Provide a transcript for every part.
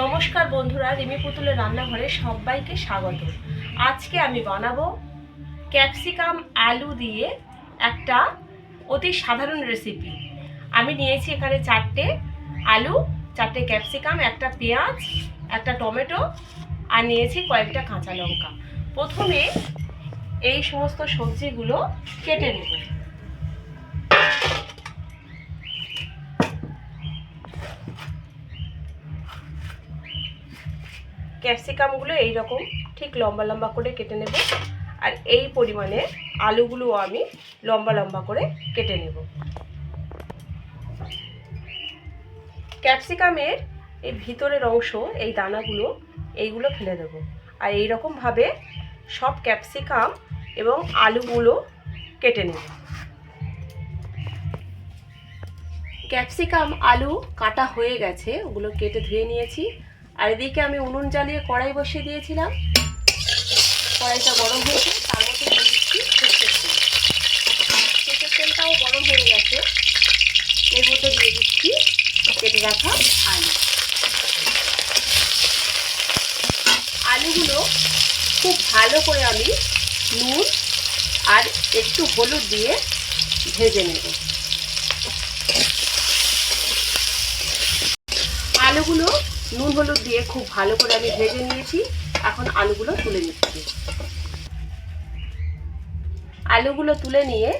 নমস্কার বন্ধুরা, রিমি পুতুলের রান্নাঘরে সবাইকে স্বাগত। আজকে আমি বানাবো ক্যাপসিকাম আলু দিয়ে একটা অতি সাধারণ রেসিপি আমি নিয়েছি এখানে চারটে আলু, চারটে ক্যাপসিকাম, একটা পেঁয়াজ, একটা টমেটো, আর নিয়েছি কয়েকটা কাঁচা লঙ্কা। প্রথমে এই সমস্ত সবজিগুলো কেটে নেব। ক্যাপসিকামগুলো এই রকম ঠিক লম্বা লম্বা করে কেটে নেব। আর এই পরিমাণে আলুগুলোও আমি লম্বা লম্বা করে কেটে নেব। ক্যাপসিকামের এই ভিতরের অংশ, এই দানাগুলো, এইগুলো ফেলে দেবো। আর এই রকমভাবে সব ক্যাপসিকাম এবং আলুগুলো কেটে নেব। ক্যাপসিকাম, আলু কাটা হয়ে গেছে, ওগুলো কেটে ধুয়ে নিয়েছি। আর এদিকে আমি উনুন জ্বালিয়ে কড়াই বসিয়ে দিয়েছিলাম। কড়াইটা গরম হয়েছে তার মধ্যে দিয়ে দিচ্ছি সর্ষের তেল। সর্ষের তেলটাও গরম হয়ে গেছে। এর মধ্যে দিয়ে দিচ্ছি কেটে রাখা আলু। আলুগুলো খুব ভালো করে আমি নুন আর একটু হলুদ দিয়ে ভেজে নেব। আলুগুলো নুন হলুদ দিয়ে খুব ভালো করে আমি ভেজে নিয়েছি। এখন আলুগুলো তুলে নিচ্ছি। আলুগুলো তুলে নিয়ে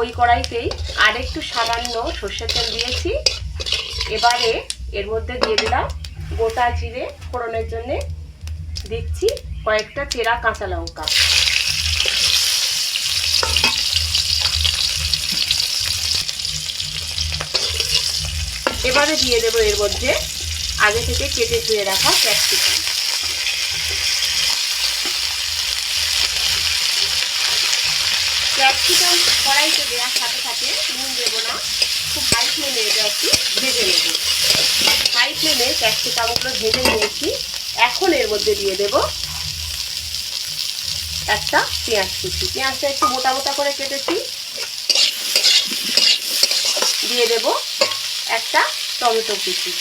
ওই কড়াইতেই আর একটু সামান্য সর্ষের তেল দিয়েছি। এবারে এর মধ্যে দিয়ে দিলাম গোটা জিরে ফোড়নের জন্যে দিচ্ছি কয়েকটা চেরা কাঁচা লঙ্কা। এবারে দিয়ে দেবো এর মধ্যে আগে থেকে কেটে ধুয়ে রাখা ক্যাপসিকাম ক্যাপসিকাম কড়াইতে দেওয়ার সাথে সাথে নুন দেবো না, খুব হাই ফ্লেমে এটা একটু ভেজে নেব। হাই ফ্লেমে ক্যাপসিকামগুলো ভেজে নিয়েছি, এখন এর মধ্যে দিয়ে দেব একটা পেঁয়াজ কুচি। পেঁয়াজটা একটু মোটা মোটা করে কেটেছি। দিয়ে দেব একটা টমেটো কুচি।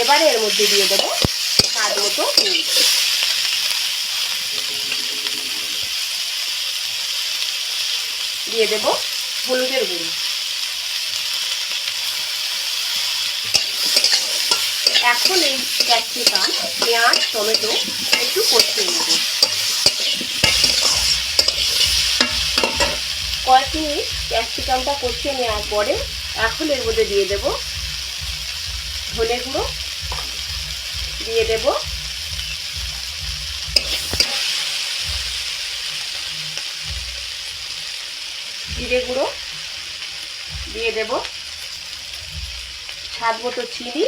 এবারে এর মধ্যে দিয়ে দেবো স্বাদ মতো দিয়ে দেব হলুদের গুঁড়ো। এখন এই ক্যাপসিকাম পেঁয়াজ, টমেটো, একটু কষিয়ে নেব। কয়েক মিনিট ক্যাপসিকামটা কষিয়ে নেওয়ার পরে এখন এর মধ্যে দিয়ে দেব ধনে গুঁড়ো, দিয়ে দেব জিরে গুঁড়ো, দিয়ে দেব স্বাদ মতো চিনি,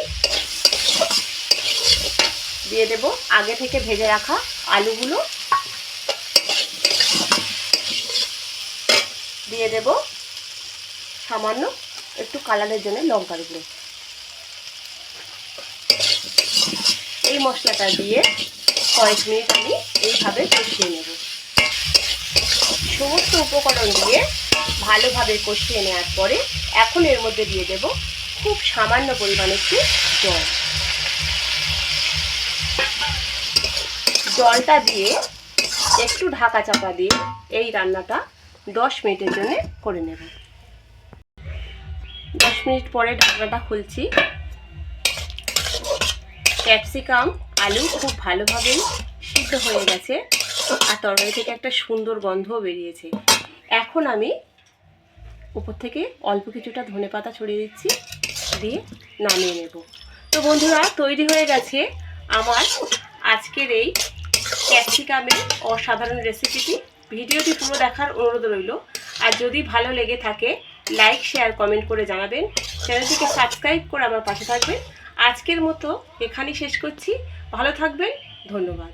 দিয়ে দেব আগে থেকে ভেজে রাখা আলুগুলো, দিয়ে দেব সামান্য একটু কালারের জন্য লঙ্কার গুঁড়ো। এই মশলাটা দিয়ে কয়েক মিনিট আমি এইভাবে কষিয়ে নেব। সমস্ত উপকরণ দিয়ে ভালোভাবে কষিয়ে নেওয়ার পরে এখন এর মধ্যে দিয়ে দেব খুব সামান্য পরিমাণে একটু জল। জলটা দিয়ে একটু ঢাকা চাপা দিয়ে এই রান্নাটা দশ মিনিটের জন্য করে নেব। দশ মিনিট পরে ঢাকনাটা খুলছি। ক্যাপসিকাম, আলু খুব ভালোভাবেই সিদ্ধ হয়ে গেছে আর তরকারি থেকে একটা সুন্দর গন্ধও বেরিয়েছে। এখন আমি উপর থেকে অল্প কিছুটা ধনে পাতা ছড়িয়ে দিচ্ছি, দিয়ে নামিয়ে নেব। তো বন্ধুরা, তৈরি হয়ে গেছে আমার আজকের এই ক্যাপসিকামের অসাধারণ রেসিপিটি ভিডিওটি পুরো দেখার অনুরোধ রইল। আর যদি ভালো লেগে থাকে লাইক শেয়ার কমেন্ট করে জানাবেন। চ্যানেলটিকে সাবস্ক্রাইব করে আমার পাশে থাকবেন। আজকের মতো এখানেই শেষ করছি। ভালো থাকবেন। ধন্যবাদ।